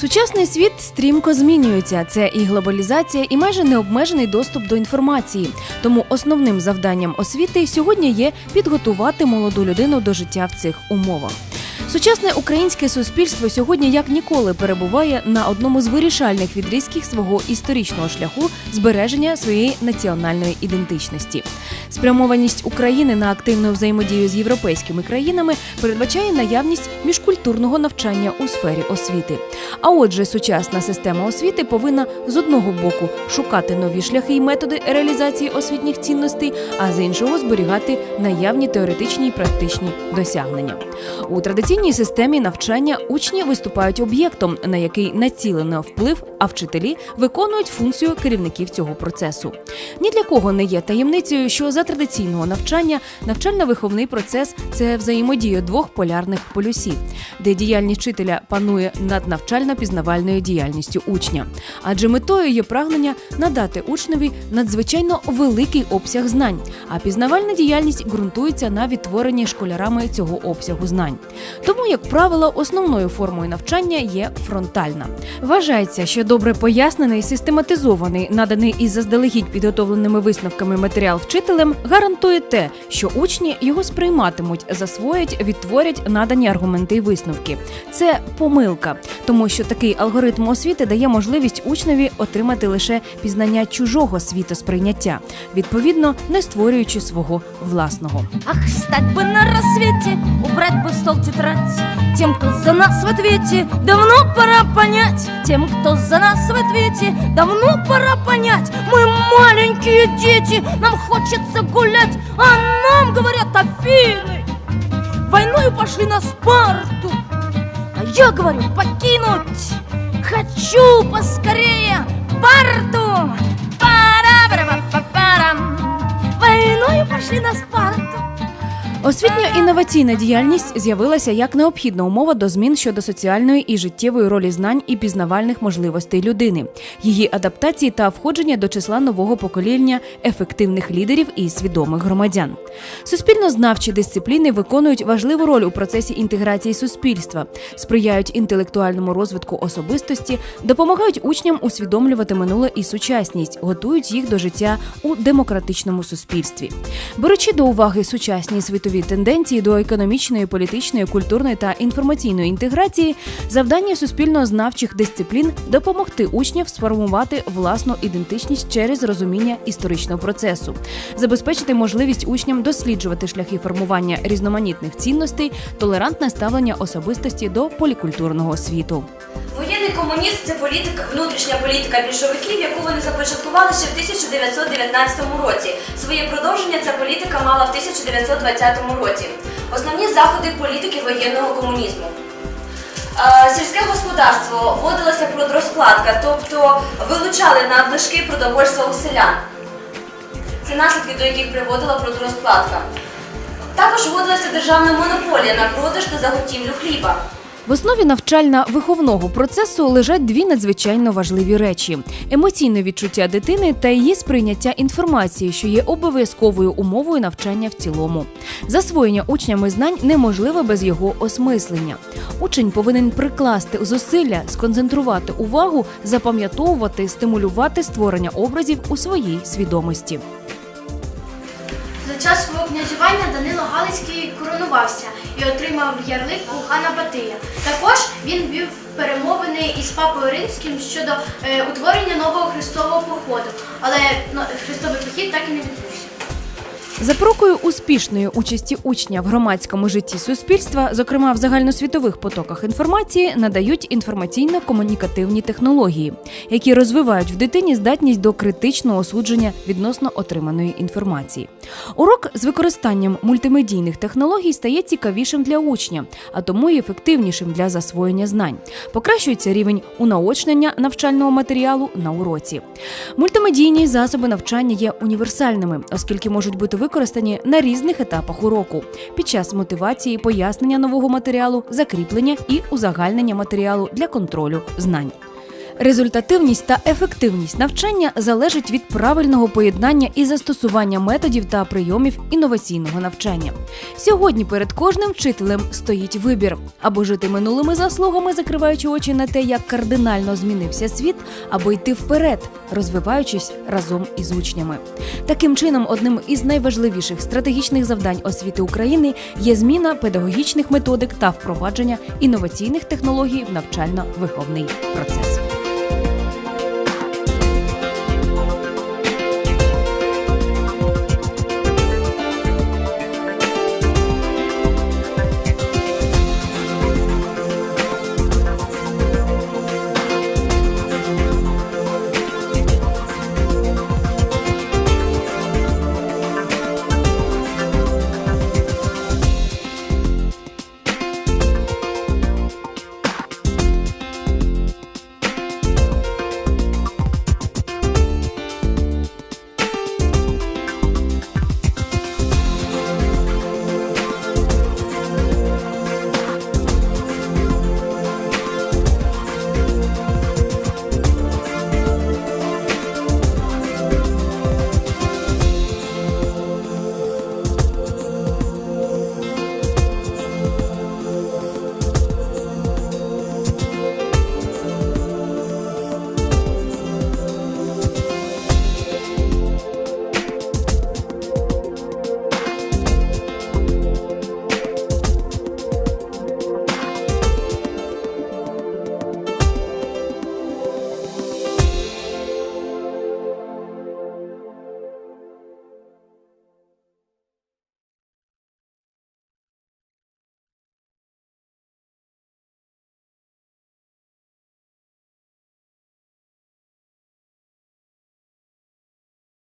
Сучасний світ стрімко змінюється. Це і глобалізація, і майже необмежений доступ до інформації. Тому основним завданням освіти сьогодні є підготувати молоду людину до життя в цих умовах. Сучасне українське суспільство сьогодні як ніколи перебуває на одному з вирішальних відрізків свого історичного шляху збереження своєї національної ідентичності. Спрямованість України на активну взаємодію з європейськими країнами передбачає наявність міжкультурного навчання у сфері освіти. А отже, сучасна система освіти повинна з одного боку шукати нові шляхи і методи реалізації освітніх цінностей, а з іншого зберігати наявні теоретичні і практичні досягнення. У традиційній системі навчання учні виступають об'єктом, на який націлено вплив, а вчителі виконують функцію керівників цього процесу. Ні для кого не є таємницею, що за традиційного навчання навчально-виховний процес це взаємодія двох полярних полюсів, де діяльність вчителя панує над навчально-пізнавальною діяльністю учня. Адже метою є прагнення надати учневі надзвичайно великий обсяг знань, а пізнавальна діяльність ґрунтується на відтворенні школярами цього обсягу знань. Тому, як правило, основною формою навчання є фронтальна. Вважається, що добре пояснений, систематизований, наданий із заздалегідь підготовленими висновками матеріал вчителем, гарантує те, що учні його сприйматимуть, засвоять, відтворять надані аргументи і висновки. Це помилка, тому що такий алгоритм освіти дає можливість учневі отримати лише пізнання чужого світосприйняття, відповідно, не створюючи свого власного. Ах, встать бы на рассвете, убрать в стол тетрадь Тем, кто за нас в ответе, давно пора понять. Тем, кто за нас в ответе, давно пора понять. Мы маленькие дети, нам хочется гулять А нам говорят Афины Войною пошли на Спарту. А я говорю покинуть Хочу поскорее Освітньо-інноваційна діяльність з'явилася як необхідна умова до змін щодо соціальної і життєвої ролі знань і пізнавальних можливостей людини, її адаптації та входження до числа нового покоління ефективних лідерів і свідомих громадян. Суспільно-знавчі дисципліни виконують важливу роль у процесі інтеграції суспільства, сприяють інтелектуальному розвитку особистості, допомагають учням усвідомлювати минуле і сучасність, готують їх до життя у демократичному суспільстві. Беручи до уваги сучасні світові тенденції до економічної, політичної, культурної та інформаційної інтеграції, завдання суспільно-знавчих дисциплін допомогти учням сформувати власну ідентичність через розуміння історичного процесу, забезпечити можливість учням досліджувати шляхи формування різноманітних цінностей, толерантне ставлення особистості до полікультурного світу. Воєнний комунізм це політика, внутрішня політика більшовиків, яку вони започаткували ще в 1919 році. Своє продовження ця політика мала в 1920 році. Основні заходи політики воєнного комунізму. Е, Сільське господарство вводилася продрозкладка, тобто вилучали надлишки продовольства у селян. Це наслідки, до яких приводила продрозкладка. Також вводилася державна монополія на продаж та заготівлю хліба. В основі навчально-виховного процесу лежать дві надзвичайно важливі речі: емоційне відчуття дитини та її сприйняття інформації, що є обов'язковою умовою навчання в цілому. Засвоєння учнями знань неможливе без його осмислення. Учень повинен прикласти зусилля, сконцентрувати увагу, запам'ятовувати, стимулювати створення образів у своїй свідомості. За час свого князювання Данило Галицький коронувався і отримав ярлик хана Батия. Також він вів перемовини із папою римським щодо е, утворення нового хрестового походу, але ну, хрестовий похід так і не відбувся. Запорукою успішної участі учня в громадському житті суспільства, зокрема в загальносвітових потоках інформації, надають інформаційно-комунікативні технології, які розвивають в дитині здатність до критичного осудження відносно отриманої інформації. Урок з використанням мультимедійних технологій стає цікавішим для учня, а тому й ефективнішим для засвоєння знань. Покращується рівень унаочнення навчального матеріалу на уроці. Мультимедійні засоби навчання є універсальними, оскільки можуть бути використані на різних етапах уроку під час мотивації, пояснення нового матеріалу, закріплення і узагальнення матеріалу для контролю знань. Результативність та ефективність навчання залежить від правильного поєднання і застосування методів та прийомів інноваційного навчання. Сьогодні перед кожним вчителем стоїть вибір або жити минулими заслугами, закриваючи очі на те, як кардинально змінився світ, або йти вперед, розвиваючись разом із учнями. Таким чином, одним із найважливіших стратегічних завдань освіти України є зміна педагогічних методик та впровадження інноваційних технологій в навчально-виховний процес.